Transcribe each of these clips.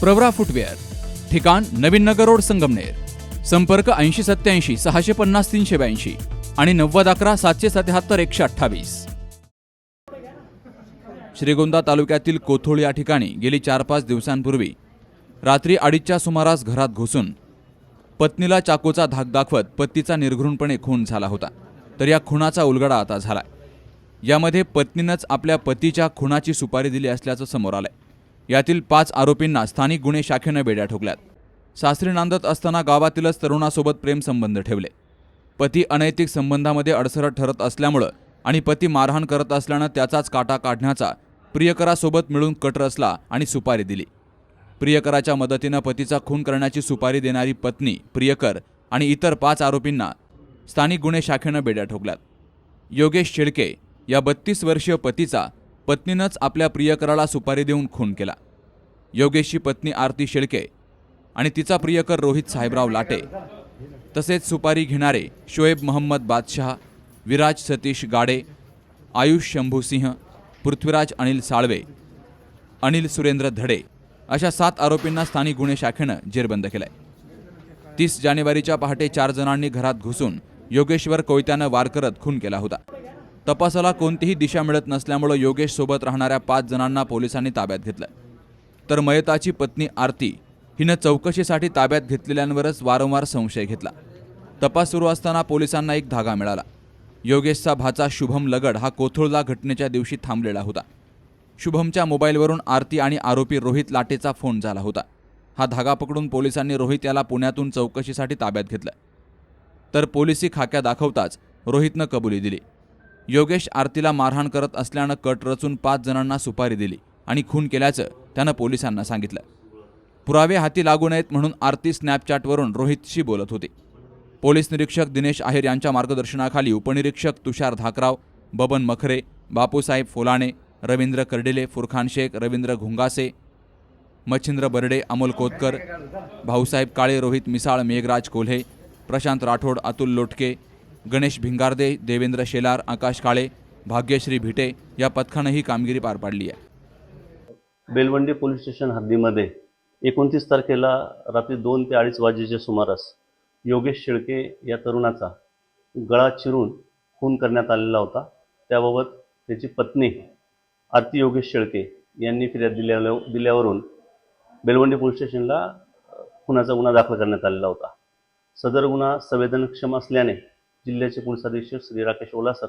Pravara footwear ठिकाण नवीन नगर road Sangamner संपर्क ऐंशी सत्याऐंशी सहाशे पन्नास तीनशे ब्याऐंशी आणि नव्वद अकरा सातशे सत्याहत्तर एकशे अठ्ठावीस. श्रीगोंदा तालुक्यातील कोथोळ या ठिकाणी गेली चार पाच दिवसांपूर्वी रात्री अडीचच्या सुमारास घरात घुसून पत्नीला चाकूचा धाक दाखवत पतीचा निर्घृणपणे खून झाला होता. तर या खुनाचा उलगडा आता झालाय. यामध्ये पत्नीनंच आपल्या पतीच्या खुनाची सुपारी दिली असल्याचं समोर आलंय. यातील पाच आरोपींना स्थानिक गुन्हे शाखेनं बेड्या ठोकल्यात. सासरी नांदत असताना गावातीलच तरुणासोबत प्रेमसंबंध ठेवले. पती अनैतिक संबंधामध्ये अडसरत ठरत असल्यामुळं आणि पती मारहाण करत असल्यानं त्याचाच काटा काढण्याचा प्रियकरासोबत मिळून कट रचला आणि सुपारी दिली. प्रियकराच्या मदतीनं पतीचा खून करण्याची सुपारी देणारी पत्नी प्रियकर आणि इतर पाच आरोपींना स्थानिक गुन्हे शाखेनं बेड्या ठोकल्यात. योगेश शेळके या बत्तीस वर्षीय पतीचा पत्नीनंच आपल्या प्रियकराला सुपारी देऊन खून केला. योगेशची पत्नी आरती शेळके आणि तिचा प्रियकर रोहित साहेबराव लाटे. तसेच सुपारी घेणारे शोएब मोहम्मद बादशहा विराज सतीश गाडे आयुष शंभू सिंह पृथ्वीराज अनिल साळवे अनिल सुरेंद्र धडे अशा सात आरोपींना स्थानिक गुन्हे शाखेनं जेरबंद केलाय. तीस जानेवारीच्या पहाटे चार जणांनी घरात घुसून योगेश्वर कोयत्यानं वार करत खून केला होता. तपासाला कोणतीही दिशा मिळत नसल्यामुळं योगेश सोबत राहणाऱ्या पाच जणांना पोलिसांनी ताब्यात घेतलं तर मयताची पत्नी आरती हिनं चौकशीसाठी ताब्यात घेतलेल्यांवरच वारंवार संशय घेतला. तपास सुरू असताना पोलिसांना एक धागा मिळाला. योगेशचा भाचा शुभम लगड हा कोथुळला घटनेच्या दिवशी थांबलेला होता. शुभमच्या मोबाईलवरून आरती आणि आरोपी रोहित लाटेचा फोन झाला होता. हा धागा पकडून पोलिसांनी रोहित याला पुण्यातून चौकशीसाठी ताब्यात घेतलं तर पोलिसी खाक्या दाखवताच रोहितनं कबुली दिली. योगेश आरतीला मारहाण करत असल्यानं कट रचून पाच जणांना सुपारी दिली आणि खून केल्याचं त्यानं पोलिसांना सांगितलं. पुरावे हाती लागू नयेत म्हणून आरती स्नॅपचॅटवरून रोहितशी बोलत होती. पोलीस निरीक्षक दिनेश आहेर यांच्या मार्गदर्शनाखाली उपनिरीक्षक तुषार धाकराव बबन मखरे बापूसाहेब फोलाणे रवींद्र कर्डिले फुरखान शेख रवींद्र घुंगासे मच्छिंद्र बर्डे अमोल कोतकर भाऊसाहेब काळे रोहित मिसाळ मेघराज कोल्हे प्रशांत राठोड अतुल लोटके गणेश भिंगारदे देवेंद्र शेलार आकाश काळे भाग्यश्री भिटे या पथकानं ही कामगिरी पार पाडली आहे. बेलवंडी पोलीस स्टेशन हद्दीमध्ये एकोणतीस तारखेला रात्री दोन ते अडीच वाजेच्या सुमारास योगेश शेळके या तरुणाचा गळा चिरून खून करण्यात आलेला होता. त्याबाबत त्याची पत्नी आरती योगेश शेळके यांनी फिर्याद दिल्या दिल्यावरून बेलवंडी पोलीस स्टेशनला खुनाचा गुन्हा दाखल करण्यात आलेला होता. सदर गुन्हा संवेदनक्षम असल्याने जिल्ह्याचे पोलीस अधीक्षक श्री राकेश ओलासर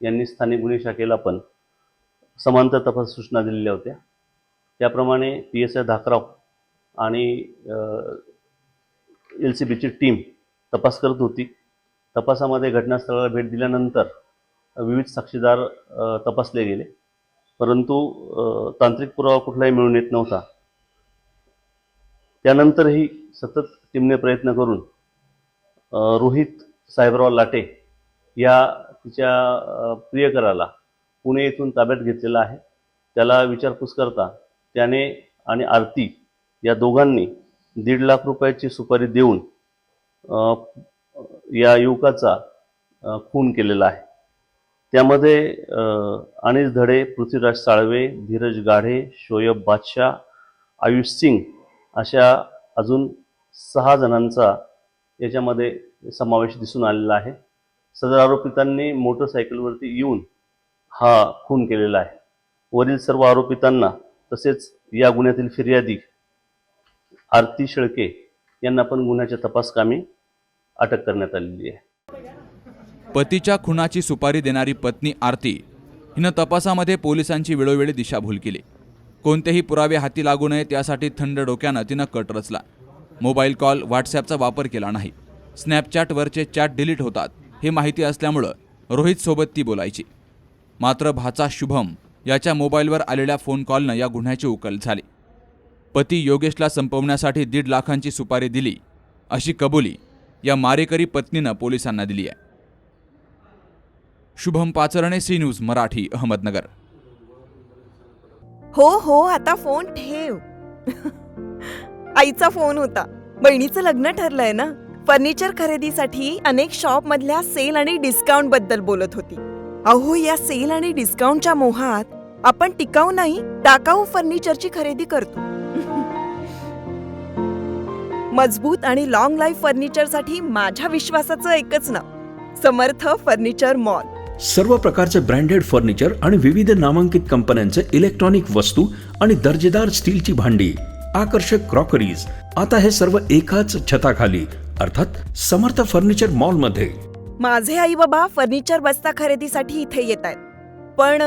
यांनी स्थानिक गुन्हे शाखेला पण समांतर तपास सूचना दिलेल्या होत्या. त्याप्रमाणे पी एस आय धाकराव आणि एल सी बीची टीम तपास करत होती. तपासामध्ये घटनास्थळाला भेट दिल्यानंतर विविध साक्षीदार तपासले गेले. परंतु तांत्रिक पुरावा कुठलाही मिळून येत नव्हता. त्यानंतरही सतत टीमने प्रयत्न करून रोहित साहेबराव लाटे या तिच्या प्रियकराला पुणे येथून ताब्यात घेतलेला आहे. त्याला विचारपूस करता त्याने आणि आरती या दोघांनी दीड लाख रुपयाची सुपारी देऊन या युवकाचा खून केलेला आहे. त्यामध्ये अनिल धडे पृथ्वीराज साळवे धीरज गाढे शोएब बादशाह आयुष सिंग अशा अजून सहा जणांचा याच्यामध्ये समावेश दिसून आलेला आहे. सदर आरोपितांनी मोटरसायकलवरती येऊन हा खून केलेला आहे. वरील सर्व आरोपितांना तसेच या गुन्ह्यातील फिर्यादी आरती शेळके यांना पण गुन्ह्याच्या तपासकामी अटक करण्यात आलेली आहे. पतीच्या खुनाची सुपारी देणारी पत्नी आरती हिनं तपासामध्ये पोलिसांची वेळोवेळी दिशाभूल केली. कोणतेही पुरावे हाती लागू नयेत यासाठी थंड डोक्यानं तिनं कट रचला. मोबाईल कॉल व्हॉट्सॲपचा वापर केला नाही. स्नॅपचॅटवरचे चॅट डिलीट होतात हे माहिती असल्यामुळं रोहितसोबत ती बोलायची. मात्र भाचा शुभम याच्या मोबाईलवर आलेल्या फोन कॉलनं या गुन्ह्याची उकल झाली. पती योगेशला संपवण्यासाठी दीड लाखांची सुपारी दिली अशी कबुली या मारेकरी पत्नीनं पोलिसांना दिली आहे. Shubham Pacharne C News Marathi Ahmednagar. हो हो आता फोन ठेव. आईचा फोन होता. बहिणीचं लग्न ठरलंय ना? फर्निचर खरेदीसाठी अनेक शॉपमधल्या सेल आणि डिस्काउंटबद्दल बोलत होती. अहो या सेल आणि डिस्काउंटच्या मोहात आपण टिकाऊ नाही टाकाऊ फर्निचरची खरेदी करतो. मजबूत आणि लॉंग लाईफ फर्निचरसाठी माझ्या विश्वासाचं एकच नाव समर्थ फर्निचर मॉल. सर्व प्रकारचे ब्रँडेड फर्निचर आणि विविध नामांकित कंपन्यांचे इलेक्ट्रॉनिक वस्तू आणि दर्जेदार स्टीलची भांडी आकर्षक क्रॉकरीज आता हे सर्व एकाच छताखाली अर्थात समर्थ फर्निचर मॉलमध्ये माझे आई बाबा फर्निचर बस्ता खरेदीसाठी इथे येत आहेत. पण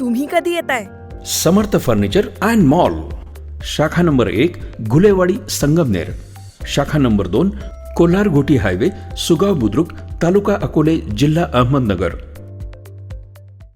तुम्ही कधी येताय समर्थ फर्निचर अँड मॉल. शाखा नंबर एक गुलेवाडी संगमनेर. शाखा नंबर दोन कोल्हार घोटी हायवे सुगाव बुद्रुक तालुका अकोले जिल्हा अहमदनगर.